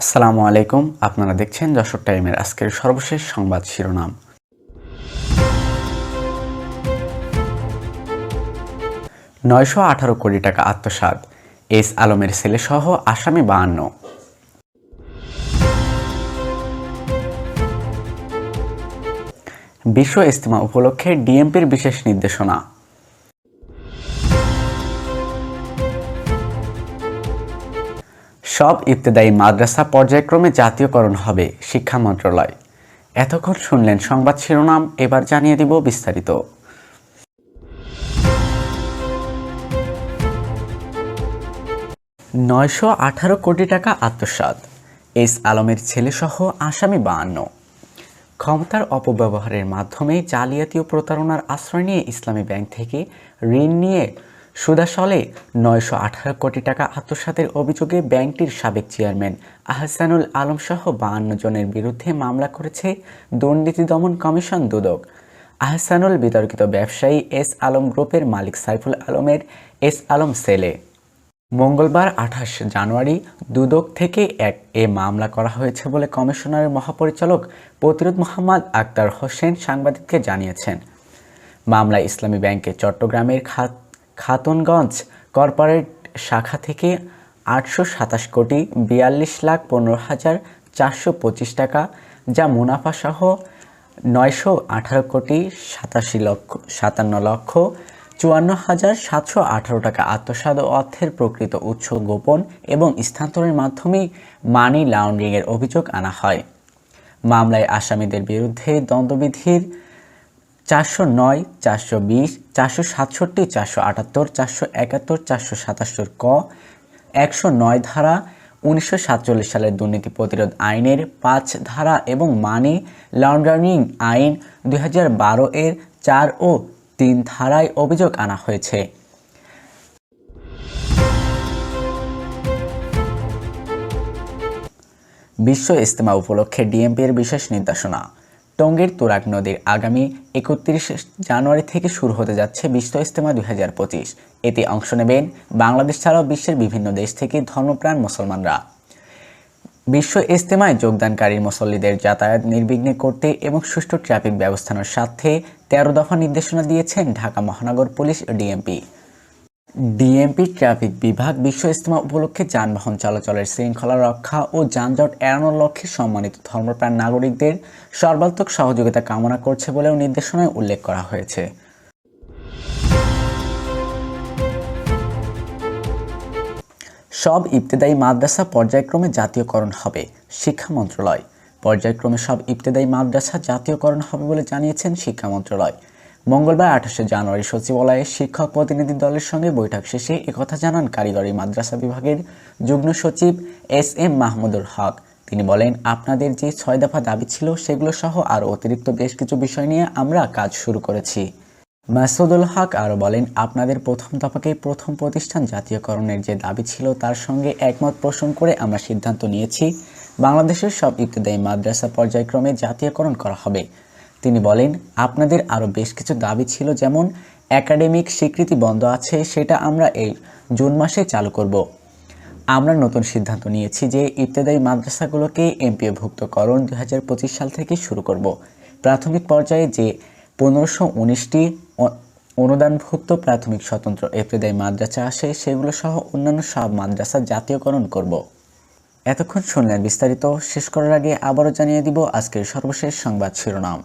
আসসালামু আলাইকুম। আপনারা দেখছেন যশোর টাইমের আজকের সর্বশেষ সংবাদ শিরোনাম। নয়শো আঠারো কোটি টাকা আত্মসাৎ। এস আলমের ছেলেসহ আসামি বাহান্ন। বিশ্ব ইস্তেমা উপলক্ষে ডিএমপির বিশেষ নির্দেশনা। সব ইবতেদায়ী মাদ্রাসা পর্যায়ক্রমে জাতীয়করণ হবে শিক্ষা মন্ত্রণালয়। এতক্ষণ শুনলেন সংবাদ শিরোনাম, এবার জানিয়ে দিব বিস্তারিত। নয়শো আঠারো কোটি টাকা আত্মসাৎ, এস আলমের ছেলেসহ আসামি বাহান্ন। ক্ষমতার অপব্যবহারের মাধ্যমে জালিয়াতি ও প্রতারণার আশ্রয় নিয়ে ইসলামী ব্যাংক থেকে ঋণ নিয়ে সুদাসলে নয়শো আঠারো কোটি টাকা আত্মসাতের অভিযোগে ব্যাংকটির সাবেক চেয়ারম্যান আহসানুল আলম সহ বাহান্ন জনের বিরুদ্ধে মামলা করেছে দুর্নীতি দমন কমিশন দুদক। আহসানুল বিতর্কিত ব্যবসায়ী এস আলম গ্রুপের মালিক সাইফুল আলমের এস আলম সেলে। মঙ্গলবার আঠাশ জানুয়ারি দুদক থেকে এক এ মামলা করা হয়েছে বলে কমিশনারের মহাপরিচালক প্রতিরোধ মোহাম্মদ আক্তার হোসেন সাংবাদিককে জানিয়েছেন। মামলায় ইসলামী ব্যাংকের চট্টগ্রামের খাত খাতুনগঞ্জ কর্পোরেট শাখা থেকে আটশো সাতাশ কোটি বিয়াল্লিশ লাখ পনেরো হাজার চারশো পঁচিশ টাকা, যা মুনাফা সহ নয়শো আঠারো কোটি সাতাশি লক্ষ, সাতান্ন লক্ষ চুয়ান্ন হাজার সাতশো আঠারো টাকা আত্মসাদ অর্থের প্রকৃত উৎস গোপন এবং স্থানান্তরের মাধ্যমে মানি লাউন্ডারিংয়ের অভিযোগ আনা হয়। মামলায় আসামিদের বিরুদ্ধে দ্বন্দ্ববিধির চারশো নয়, চারশো বিশ, চারশো সাতষট্টি, চারশো আটাত্তর, চারশো একাত্তর, চারশো সাতাত্তর ক, একশো নয় ধারা, উনিশশো সাতচল্লিশ সালের দুর্নীতি প্রতিরোধ আইনের পাঁচ ধারা এবং মানি লন্ডারিং আইন দুই হাজার বারো এর চার ও তিন ধারায় অভিযোগ আনা হয়েছে। বিশ্ব ইস্তেমা উপলক্ষে ডিএমপির বিশেষ নির্দেশনা। টঙ্গীর তুরাগ নদীর আগামী একত্রিশ জানুয়ারি থেকে শুরু হতে যাচ্ছে বিশ্ব ইস্তেমা দুই এতে অংশ নেবেন বাংলাদেশ ছাড়াও বিশ্বের বিভিন্ন দেশ থেকে ধর্মপ্রাণ মুসলমানরা। বিশ্ব ইস্তেমায় যোগদানকারী মুসল্লিদের যাতায়াত নির্বিঘ্নে করতে এবং সুষ্ঠু ট্রাফিক ব্যবস্থার স্বার্থে তেরো দফা নির্দেশনা দিয়েছেন ঢাকা মহানগর পুলিশ ডিএমপি। ডিএমপি ট্রাফিক বিভাগ বিশ্ব ইস্তেমা উপলক্ষে যানবাহন চলাচলের শৃঙ্খলা রক্ষা ও যানজট এড়ানোর লক্ষ্যে সম্মানিত ধর্মপ্রাণ নাগরিকদের সর্বাত্মক সহযোগিতা কামনা করছে বলেও নির্দেশনায় উল্লেখ করা হয়েছে। সব ইবতেদায়ী মাদ্রাসা পর্যায়ক্রমে জাতীয়করণ হবে, শিক্ষা মন্ত্রণালয়। পর্যায়ক্রমে সব ইবতেদায়ী মাদ্রাসা জাতীয়করণ হবে বলে জানিয়েছেন শিক্ষা মন্ত্রণালয়। মঙ্গলবার, আঠাশে জানুয়ারি সচিবালয়ে শিক্ষক প্রতিনিধি দলের সঙ্গে বৈঠক শেষে একথা জানান কারিগরি মাদ্রাসা বিভাগের যুগ্ম সচিব এস এম মাহমুদুল হক। তিনি বলেন, আপনাদের যে ছয় দফা দাবি ছিল সেগুলো সহ আরও অতিরিক্ত বেশ কিছু বিষয় নিয়ে আমরা কাজ শুরু করেছি। মাসুদুল হক আরও বলেন, আপনাদের প্রথম দফাকে প্রথম প্রতিষ্ঠান জাতীয়করণের যে দাবি ছিল তার সঙ্গে একমত পোষণ করে আমরা সিদ্ধান্ত নিয়েছি। বাংলাদেশের সব ইবতদায়ী মাদ্রাসা পর্যায়ক্রমে জাতীয়করণ করা হবে। তিনি বলেন, আপনাদের আরও বেশ কিছু দাবি ছিল, যেমন একাডেমিক স্বীকৃতি বন্ধ আছে, সেটা আমরা এই জুন মাসে চালু করব। আমরা নতুন সিদ্ধান্ত নিয়েছি যে ইবতদায়ী মাদ্রাসাগুলোকে এমপিওভুক্তকরণ দুই হাজার সাল থেকে শুরু করব। প্রাথমিক পর্যায়ে যে পনেরোশো উনিশটি অনুদানভুক্ত প্রাথমিক স্বতন্ত্র ইবতদায়ী মাদ্রাসা আসে, সেগুলো সহ অন্যান্য সব মাদ্রাসা জাতীয়করণ করব। এতক্ষণ শুনলেন বিস্তারিত। শেষ করার আগে আবারও জানিয়ে দিব আজকের সর্বশেষ সংবাদ শিরোনাম।